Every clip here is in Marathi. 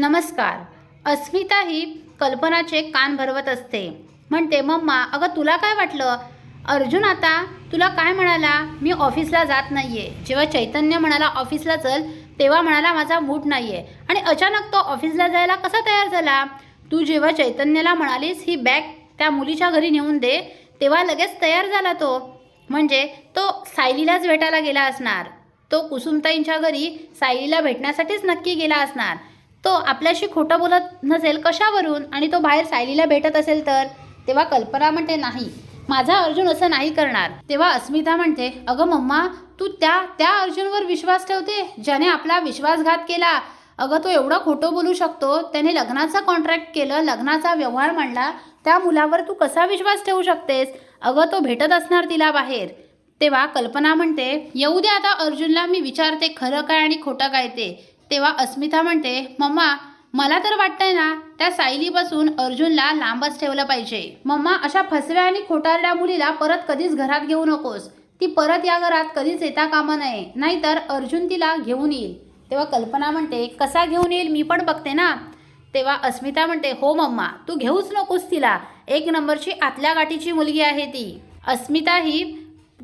नमस्कार. अस्मिता ही कल्पनाचे कान भरवत असते. म्हणते मम्मा अगं तुला काय वाटलं? अर्जुन आता तुला काय म्हणाला? मी ऑफिसला जात नाही आहे जेव्हा चैतन्य म्हणाला ऑफिसला चल तेव्हा म्हणाला माझा मूड आहे आणि अचानक तो ऑफिसला जायला कसा तयार झाला? तू जेव्हा चैतन्याला म्हणालीस ही बॅग त्या मुलीच्या घरी नेऊन दे तेव्हा लगेच तयार झाला तो. म्हणजे तो सायलीलाच भेटायला गेला असणार. तो कुसुमताईंच्या घरी सायलीला भेटण्यासाठीच नक्की गेला असणार. तो आपल्याशी खोटं बोलत नसेल कशावरून आणि तो बाहेर सायलीला भेटत असेल तर? तेव्हा कल्पना म्हणते नाही माझा अर्जुन असं नाही करणार. तेव्हा अस्मिता म्हणते अगं मम्मा तू त्या त्या अर्जुनवर विश्वास ठेवते ज्याने आपला विश्वासघात केला? अगं तो एवढं खोटं बोलू शकतो त्याने लग्नाचा कॉन्ट्रॅक्ट केलं लग्नाचा व्यवहार मांडला त्या मुलावर तू कसा विश्वास ठेवू शकतेस? अगं तो भेटत असणार तिला बाहेर. तेव्हा कल्पना म्हणते येऊ द्या आता अर्जुनला मी विचारते खरं काय आणि खोटं काय ते? तेव्हा अस्मिता म्हणते मम्मा मला तर वाटतंय ना त्या सायलीपासून अर्जुनला लांबच ठेवलं पाहिजे. मम्मा अशा फसव्या आणि खोटारड्या मुलीला परत कधीच घरात घेऊ नकोस. ती परत या घरात कधीच येता कामा नये. नाहीतर अर्जुन तिला घेऊन येईल. तेव्हा कल्पना म्हणते कसा घेऊन येईल? मी पण बघते ना. तेव्हा अस्मिता म्हणते हो मम्मा तू घेऊच नकोस तिला. एक नंबरची आतल्या गाठीची मुलगी आहे ती. अस्मिता ही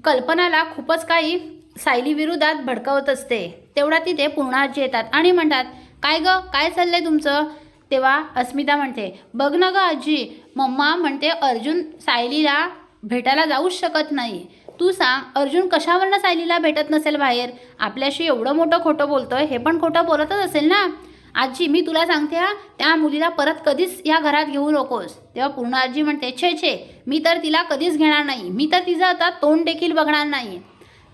कल्पनाला खूपच काही सायली विरोधात भडकवत असते. तेवढा तिथे पूर्ण आजी येतात आणि म्हणतात काय ग? काय चाललंय तुमचं? तेव्हा अस्मिता म्हणते बघ ना ग आजी मम्मा म्हणते अर्जुन सायलीला भेटायला जाऊच शकत नाही. तू सांग अर्जुन कशावरनं सायलीला भेटत नसेल बाहेर? आपल्याशी एवढं मोठं खोटं बोलतोय हे पण खोटं बोलतच असेल ना? आजी मी तुला सांगते हा त्या मुलीला परत कधीच या घरात घेऊ नकोस. तेव्हा पूर्ण आजी म्हणते छे छे मी तर तिला कधीच घेणार नाही. मी तर तिचं आता तोंड देखील बघणार नाही.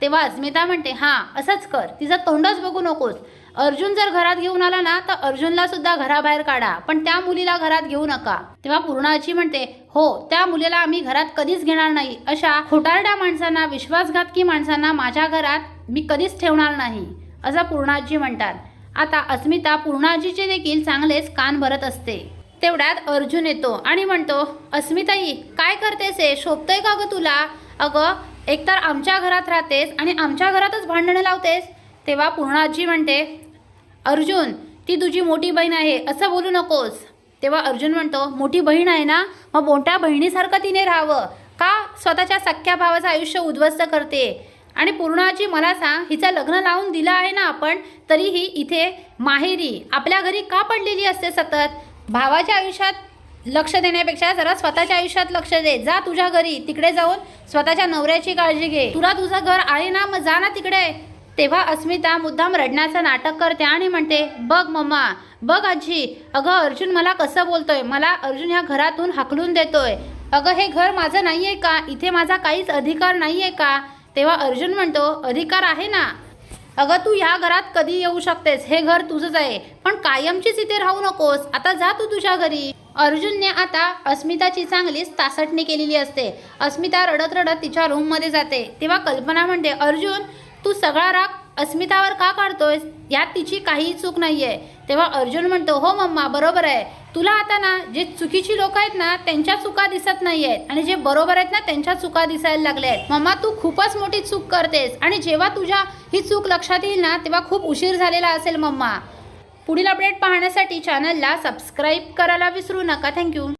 तेव्हा अस्मिता म्हणते हां असंच कर. तिचं तोंडच बघू नकोस. अर्जुन जर घरात घेऊन आला ना तर अर्जुनला सुद्धा घराबाहेर काढा. पण त्या मुलीला घरात घेऊ नका. तेव्हा पूर्ण म्हणते हो त्या मुलीला आम्ही घरात कधीच घेणार नाही. अशा खोटारड्या माणसांना विश्वासघातकी माणसांना माझ्या घरात मी कधीच ठेवणार नाही. असं पूर्णाजी म्हणतात. आता अस्मिता पूर्णाजीचे देखील चांगलेच कान भरत असते. तेवढ्यात अर्जुन येतो आणि म्हणतो अस्मिताई काय करतेस हे? शोभतंय का ग तुला? अगं एकतर आमच्या घरात राहतेस आणि आमच्या घरातच भांडणं लावतेस तेव्हा पूर्ण आजी म्हणते अर्जुन ती तुझी मोठी बहीण आहे असं बोलू नकोस. तेव्हा अर्जुन म्हणतो मोठी बहीण आहे ना? मग मोठ्या बहिणीसारखं तिने राहावं. का स्वतःच्या सख्ख्या भावाचं आयुष्य उद्ध्वस्त करते? आणि पूर्णाची मला सांग हिचं लग्न लावून दिलं आहे ना आपण तरीही इथे माहेरी आपल्या घरी का पडलेली असते सतत? भावाच्या आयुष्यात लक्ष देण्यापेक्षा जरा स्वतःच्या आयुष्यात लक्ष दे. जा तुझ्या घरी तिकडे जाऊन स्वतःच्या नवऱ्याची काळजी घे. तुला तुझं घर आहे ना मग जा ना तिकडे. तेव्हा अस्मिता मुद्दाम रडण्याचं नाटक करते आणि म्हणते बघ मम्मा बघ आजी अगं अर्जुन मला कसं बोलतोय? मला अर्जुन ह्या घरातून हाकलून देतोय. अगं हे घर माझं नाही आहे का? इथे माझा काहीच अधिकार नाही आहे का? तेव्हा अर्जुन म्हणतो अधिकार आहे ना. अगं तू ह्या घरात कधी येऊ शकतेस? हे घर तुझंच आहे. पण कायमचीच इथे राहू नकोस. आता जा तू तुझ्या घरी. अर्जुनने आता अस्मिताची चांगलीच तासटणी केलेली असते. अस्मिता रडत रडत तिच्या रूममध्ये जाते. तेव्हा कल्पना म्हणते अर्जुन तू सगळा राग अस्मितावर का काढतोयस? यात तिची काहीही चूक नाही आहे तेव्हा अर्जुन म्हणतो हो मम्मा बरोबर आहे. तुला आता ना जे चुकीची लोक आहेत ना त्यांच्या चुका दिसत नाही आहेत आणि जे बरोबर आहेत ना त्यांच्या चुका दिसायला लागल्या आहेत मम्मा तू खूपच मोठी चूक करतेस. आणि जेव्हा तुझ्या ही चूक लक्षात येईल ना तेव्हा खूप उशीर झालेला असेल मम्मा. पुढील अपडेट पाहण्यासाठी चॅनलला सबस्क्राईब करायला विसरू नका. थँक्यू